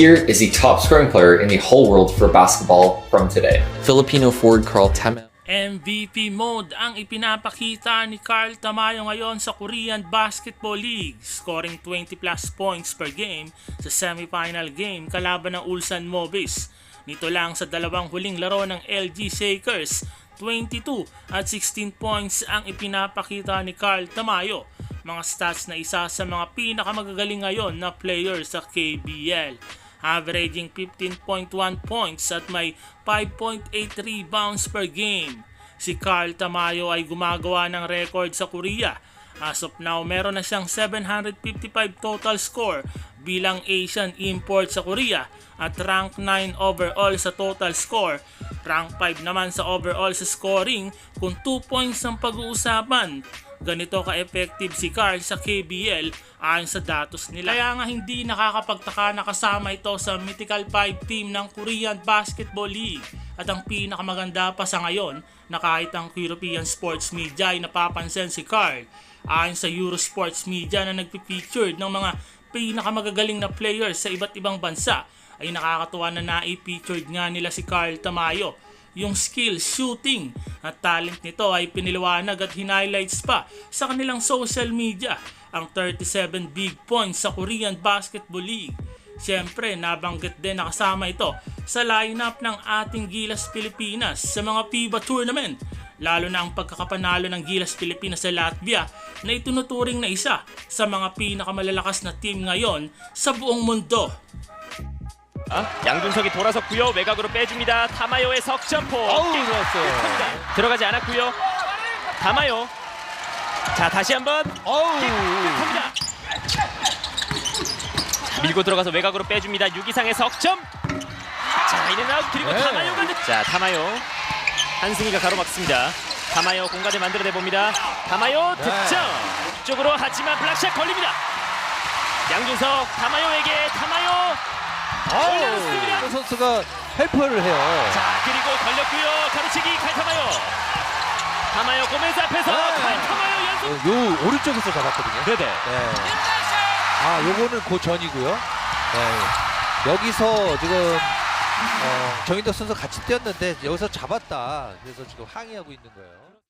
Here is the top scoring player in the whole world for basketball from today. Filipino forward Carl Temel. MVP mode ang ipinapakita ni Carl Tamayo ngayon sa Korean Basketball League, scoring 20 plus points per game sa semifinal game kalaban ng Ulsan Mobis. Nito lang sa dalawang huling laro ng LG Shakers, 22 at 16 points ang ipinapakita ni Carl Tamayo. Mga stats na isa sa mga pinakamagagaling ngayon na player sa KBL averaging 15.1 points at may 5.8 rebounds per game. Si Carl Tamayo ay gumagawa ng record sa Korea. As of now, meron na siyang 755 total score bilang Asian import sa Korea at rank 9 overall sa total score. Rank 5 naman sa overall sa scoring kung 2 points ang pag-uusapan ganito ka-effective si Carl sa KBL ayon sa datos nila. Kaya nga hindi nakakapagtaka na kasama ito sa Mythical 5 team ng Korean Basketball League. At ang pinakamaganda pa sa ngayon na kahit ang European sports media ay napapansin si Carl ayon sa Eurosports media na nagpipictured ng mga pinakamagagaling na players sa iba't ibang bansa ay nakakatuwa na na-featured nga nila si Carl Tamayo yung skill, shooting at talent nito ay piniliwanag at hinighlights pa sa kanilang social media ang 37 big points sa Korean Basketball League. Siyempre, nabanggit din na kasama ito sa lineup ng ating Gilas Pilipinas sa mga FIBA tournament lalo na ang pagkakapanalo ng Gilas Pilipinas sa Latvia na itunuturing na isa sa mga pinakamalalakas na team ngayon sa buong mundo. 아, 양준석이 돌아섰고요. 외곽으로 빼줍니다. 타마요의 석점포. 어우 좋았어요. 들어가지 않았고요. 타마요. 자 다시 한번 어우. 니다 밀고 들어가서 외곽으로 빼줍니다. 유기상의 석점. 자 이는 아웃 그리고 네. 타마요가 득- 자 타마요 한승희가 가로막습니다. 타마요 공간을 만들어내 봅니다. 타마요 네. 득점. 쪽으로 하지만 블락샷 걸립니다. 양준석 타마요에게 타마요 올려놓습니다. 또 선수가 헬퍼를 해요. 자 그리고 걸렸고요 가로치기 칼타마요 타마요 고멘스 앞에서 네. 칼타마요 연속 어, 요 오른쪽에서 잡았거든요. 네네 네. 아, 요거는 그 전이고요. 네. 여기서 지금 어, 정인덕 선수 같이 뛰었는데 여기서 잡았다. 그래서 지금 항의하고 있는 거예요.